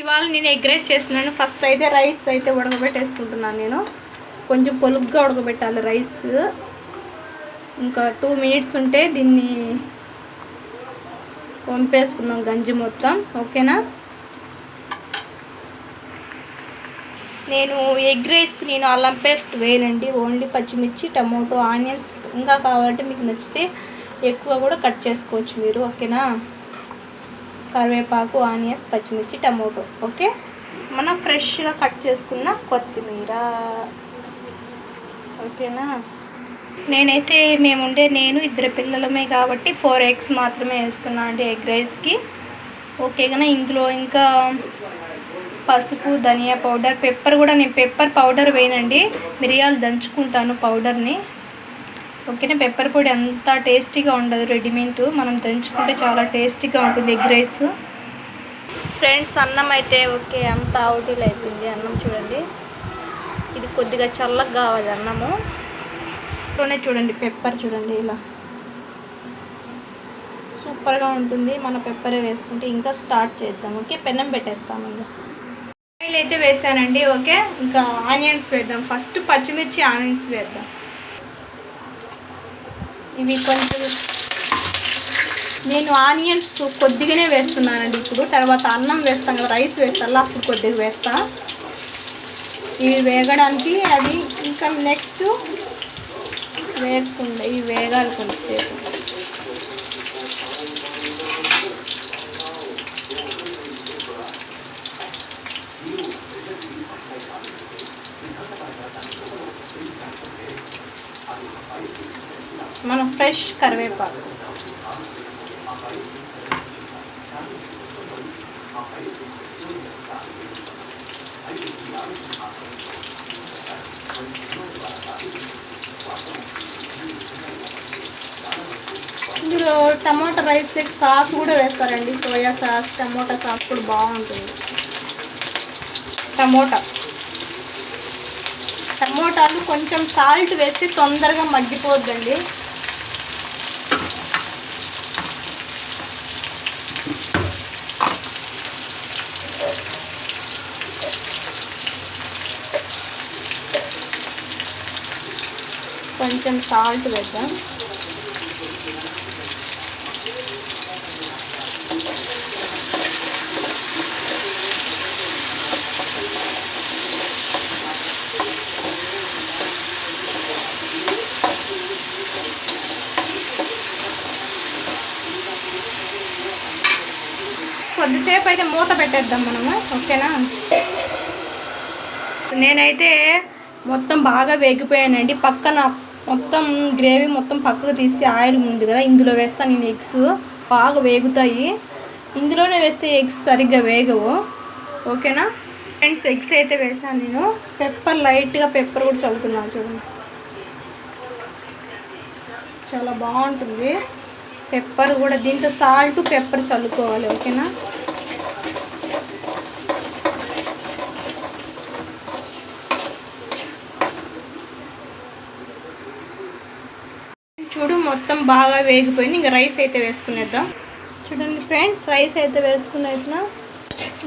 ఇవాళ నేను egg rice చేస్తున్నాను. ఫస్ట్ అయితే రైస్ అయితే ఉడకబెట్టేసుకుంటున్నాను నేను. కొంచెం పొలుగ్గా ఉడకబెట్టాలి రైస్. ఇంకా టూ మినిట్స్ ఉంటే దీన్ని వంపేసుకుందాం గంజి మొత్తం. ఓకేనా? నేను ఎగ్ రైస్కి నేను అల్లం పేస్ట్ వేయనండి. ఓన్లీ పచ్చిమిర్చి టమోటో ఆనియన్స్ ఇంకా కావాలంటే మీకు నచ్చితే ఎక్కువ కూడా కట్ చేసుకోవచ్చు మీరు. ఓకేనా? కరివేపాకు ఆనియన్స్ పచ్చిమిర్చి టమోటో. ఓకే? మనం ఫ్రెష్గా కట్ చేసుకున్న కొత్తిమీర. ఓకేనా? నేనైతే మేముండే నేను ఇద్దరు పిల్లలమే కాబట్టి ఫోర్ ఎగ్స్ మాత్రమే వేస్తున్నా అండి ఎగ్ రైస్కి. ఓకేగానే ఇందులో ఇంకా పసుపు ధనియా పౌడర్ పెప్పర్ కూడా నేను పెప్పర్ పౌడర్ వేయనండి. మిరియాలు దంచుకుంటాను పౌడర్ని. ఓకేనా పెప్పర్ పొడి అంత టేస్టీగా ఉండదు రెడీమేడ్. మనం దంచుకుంటే చాలా టేస్టీగా ఉంటుంది ఎగ్ రైస్. ఫ్రెండ్స్ అన్నం అయితే ఓకే అంత అవుటీలు అయిపోయింది అన్నం చూడండి. ఇది కొద్దిగా చల్లగా కావాలి అన్నము. తోనే చూడండి పెప్పర్ చూడండి ఇలా. సూపర్గా ఉంటుంది. మన పెప్పరే వేసుకుంటే ఇంకా స్టార్ట్ చేద్దాం. ఓకే పెన్నం పెట్టేస్తాము ఇంకా. ఆయిల్ అయితే వేసానండి ఓకే. ఇంకా ఆనియన్స్ వేద్దాం. ఫస్ట్ పచ్చిమిర్చి ఆనియన్స్ వేద్దాం. ఇవి కొంచెం నేను ఆనియన్స్ కొద్దిగానే వేస్తున్నానండి ఇప్పుడు. తర్వాత అన్నం వేస్తాను కదా రైస్ వేస్తాను అప్పుడు కొద్దిగా వేస్తా. ఇవి వేగడానికి అది ఇంకా నెక్స్ట్ వేగకుండా ఇవి వేగాలి కొంచెంసేపు మనం ఫ్రెష్ కరివేపాకు. ఇందులో టమాటా రైస్ సాస్ కూడా వేస్తారండి. సోయా సాస్ టమోటా సాస్ కూడా బాగుంటుంది. టమోటా. టమోటాలు కొంచెం సాల్ట్ వేస్తే తొందరగా మగ్గిపోద్దండి. కొంచెం సాల్ట్ వేద్దాం. కొద్దిసేపు అయితే మూత పెట్టేద్దాం మనము ఓకేనా? నేనైతే మొత్తం బాగా వేగిపోయానండి. పక్కన మొత్తం గ్రేవీ మొత్తం పక్కకు తీసి ఆయిల్ ఉంది కదా ఇందులో వేస్తాను నేను ఎగ్స్. బాగా వేగుతాయి. ఇందులోనే వేస్తే ఎగ్స్ సరిగ్గా వేగవు. ఓకేనా? ఫ్రెండ్స్ ఎగ్స్ అయితే వేసాను నేను. పెప్పర్ లైట్గా పెప్పర్ కూడా చల్లుతున్నాను చూడండి. చాలా బాగుంటుంది. పెప్పర్ కూడా దీంతో సాల్ట్ పెప్పర్ చల్లుకోవాలి. ఓకేనా? బాగా వేగిపోయింది. ఇంకా రైస్ అయితే వేసుకునేద్దాం. చూడండి ఫ్రెండ్స్ రైస్ అయితే వేసుకునేసిన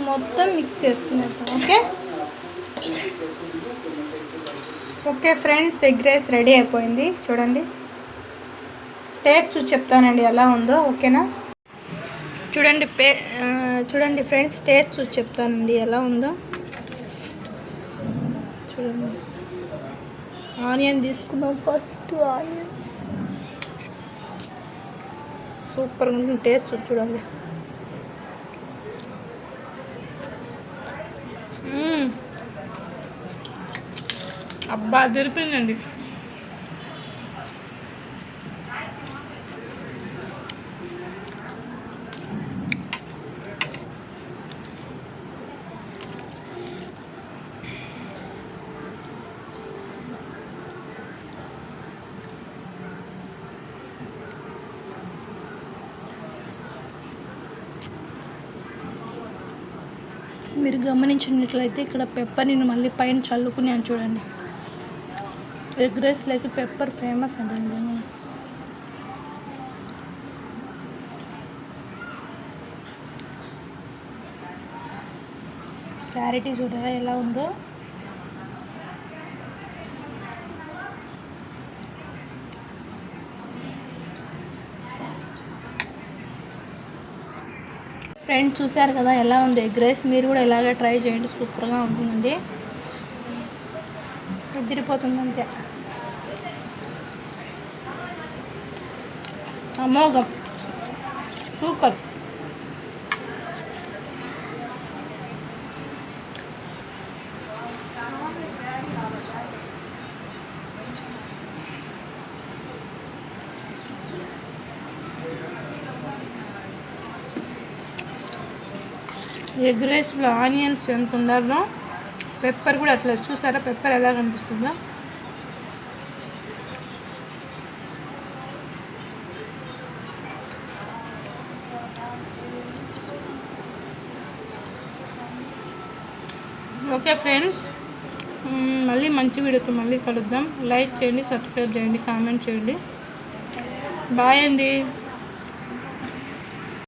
మొత్తం mix చేసుకునేద్దాం okay? Okay friends egg rice ready అయిపోయింది. చూడండి. టేస్ట్ చూసి చెప్తానండి ఎలా ఉందో ఓకేనా? చూడండి పే చూడండి ఫ్రెండ్స్ టేస్ట్ చూసి చెప్తానండి ఎలా ఉందో. చూడండి. ఆనియన్ తీసుకుందాం ఫస్ట్ ఆనియన్. సూపర్ ఉంటుంది టేస్ట్ చూడండి. అబ్బా దొరికిందండి మీరు గమనించినట్లయితే ఇక్కడ పెప్పర్ నేను మళ్ళీ పైన చల్లుకున్నాను చూడండి. Egg rice like pepper famous అండి క్లారిటీ చూడరా ఎలా ఉందో? ఫ్రెండ్స్ చూశారు కదా ఎలా ఉంది? ఎగ్ రైస్ మీరు కూడా ఇలాగే ట్రై చేయండి. సూపర్గా ఉంటుందండి. ఎదిరిపోతుంది అంతే. అమోఘం. సూపర్ ఎగ్ రైస్లో ఆనియన్స్ ఎంత ఉండాలో పెప్పర్ కూడా అట్లా. చూసారా? పెప్పర్ ఎలా కనిపిస్తుందో? Okay friends. మళ్ళీ మంచి వీడియోతో మళ్ళీ కలుద్దాం. లైక్ చేయండి సబ్స్క్రైబ్ చేయండి కామెంట్ చేయండి. బాయ్ అండి.